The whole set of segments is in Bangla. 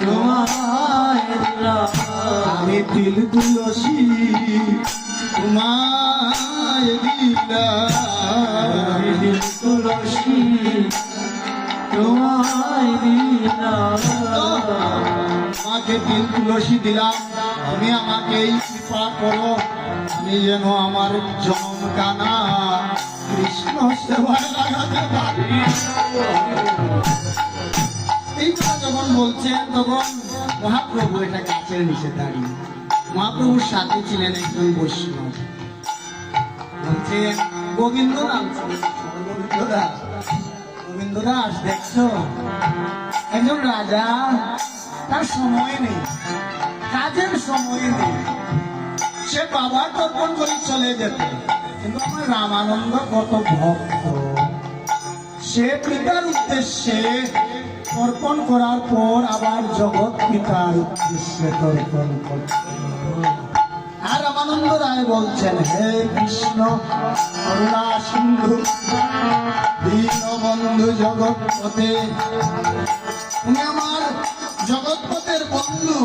তোমায় দিলাম। আমি তিল তুলসী তোমায় দিলাম। দিল তুলসী তোমায় দিলাম। আমাকে তিল তুলসী দিলাম তুমি আমাকে এই কৃপা করো। আমি যেন আমার জনম গানা কৃষ্ণ সেবায় লাগাতে পারি। এই যখন বলছেন, তখন মহাপ্রভু এটা গাছের নিচে দাঁড়িয়ে। মহাপ্রভুর সাথে ছিলেন একজন বৈষ্ণব। বলছেন গোবিন্দ দাস গোবিন্দ দাস দেখছ? একজন রাজা, তার সময় নেই, কাজের সময় নেই। সে বাবার তর্পণ করে চলে যেত, কিন্তু আমার রামানন্দ কত ভক্ত। সে পিতার উদ্দেশ্যে তর্পণ করার পর আবার জগৎ পিতার উদ্দেশ্যে তর্পণ করছে। আর রামানন্দ রায় বলছেন, হে কৃষ্ণ সিন্ধু বন্ধু জগৎপথে উনি আমার জগৎপথের বন্ধু।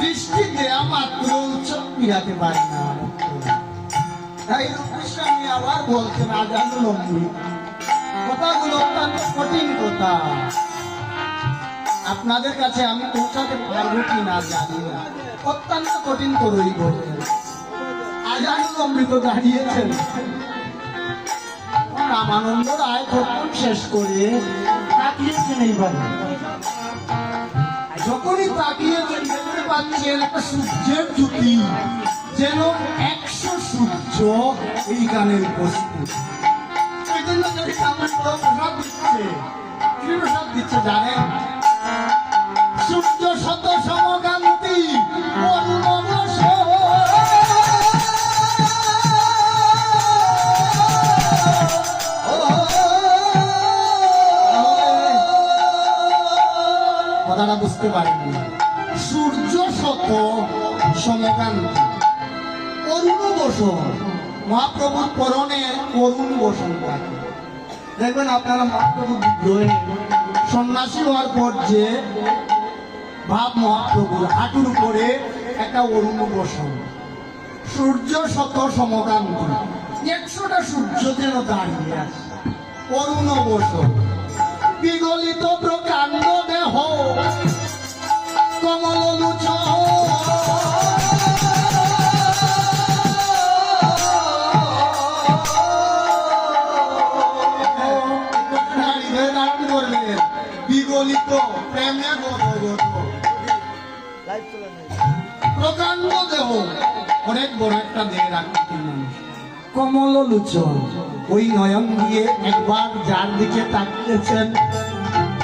দৃষ্টি দেয়া মাত্র উৎসব পিরাতে পারি না তাই রূপস্বামী আবার বলছেন, আজান লম্বি। কথাগুলো অত্যন্ত কঠিন কথা। আপনাদের কাছে আমি পৌঁছাতে পারব কি না জানি না। অত্যন্ত কঠিন করেই বলছেন আজান অমৃত দাঁড়িয়েছেন। রামানন্দ রায় তখন শেষ করে তাকিয়েছেন এইভাবে যখনই তাকিয়েছেন, দেখতে পাচ্ছেন একটা সূর্যের জ্যোতি যেন একশো সূর্য এই গানের এই জন্য যদি সামনে প্রসাদ দিচ্ছে, কি প্রসাদ দিচ্ছে জানেন? সূর্য শত সমকান্তি কথাটা বুঝতে পারিনি। সূর্য শত সমকান্তি। অরুণ বসন মহাপ্রভুর পরনে অরুণ বসন দেখবেন আপনারা মহাপ্রভু বিদ্রোহে সন্ন্যাসী হওয়ার পর যে ভাব মহাপ্রভুর হাঁটুর উপরে একটা অরুণ বসন। সূর্য শত সমকান্ত। একশোটা সূর্য যেন দাঁড়িয়ে আছে। অরুণ বসন। বিগলিত প্রকাণ্ড দেহ। কমল লুচ প্রকাণ্ড দেহ অনেক বড় একটা দেহের আকৃতির মানুষ কমল লোচন। ওই নয়ন দিয়ে একবার যার দিকে তাকিয়েছেন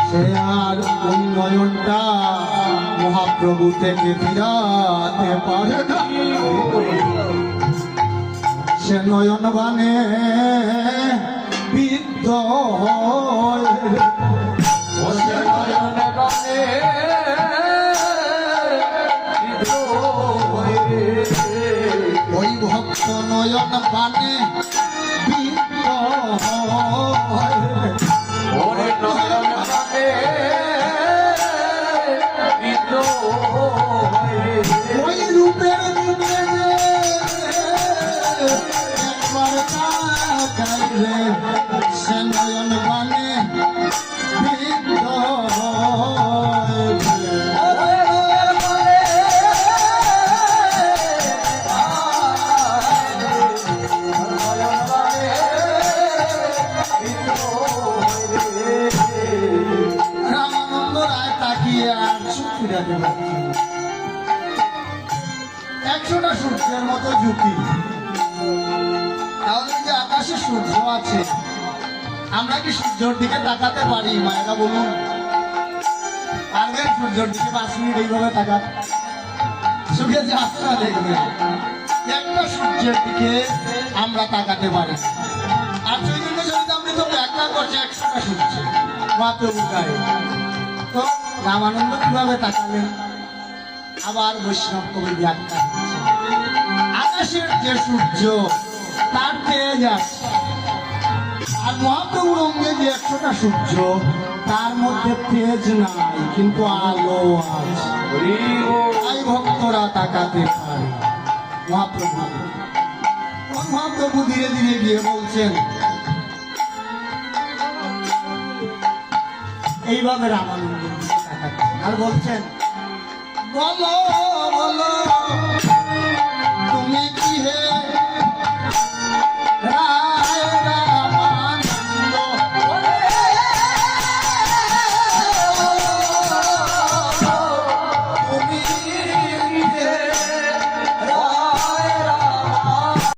সে আর ওই নয়নটা মহাপ্রভু থেকে ফিরাতে পারে না। সে নয়ন বানে বিদ্ধ হয়। নয়ন বানে বিদ্ধ একশোটা সূর্যের মতো ঝুঁকি। তাহলে যে আকাশে সূর্য আছে? আমরা কি সূর্যের দিকে তাকাতে পারি, মায়েরা বলুন? পারবেন সূর্যের দিকে পাঁচ মিনিট এইভাবে তাকাতে? সুখে যাত্রা দেখবেন একটা সূর্যের দিকে আমরা তাকাতে পারি। আর চৈতন্য চরিতামৃত ব্যাখ্যা করছে একশোটা সূর্য। মহাপ্রভু গায়ে তো রামানন্দ কীভাবে তাকালেন? আবার বৈষ্ণব কবি ব্যাখ্যা আকাশের যে সূর্য, তার তেজ আছে আর মহাপ্রভুর অঙ্গে যে একশোটা সূর্য, তার মধ্যে তেজ নাই, কিন্তু আলো আছে। তাই ভক্তরা তাকাতে পারে। মহাপ্রভু। মহাপ্রভু ধীরে ধীরে গিয়ে বলছেন, এইভাবে রামানন্দ আর বলছেন বলো বলো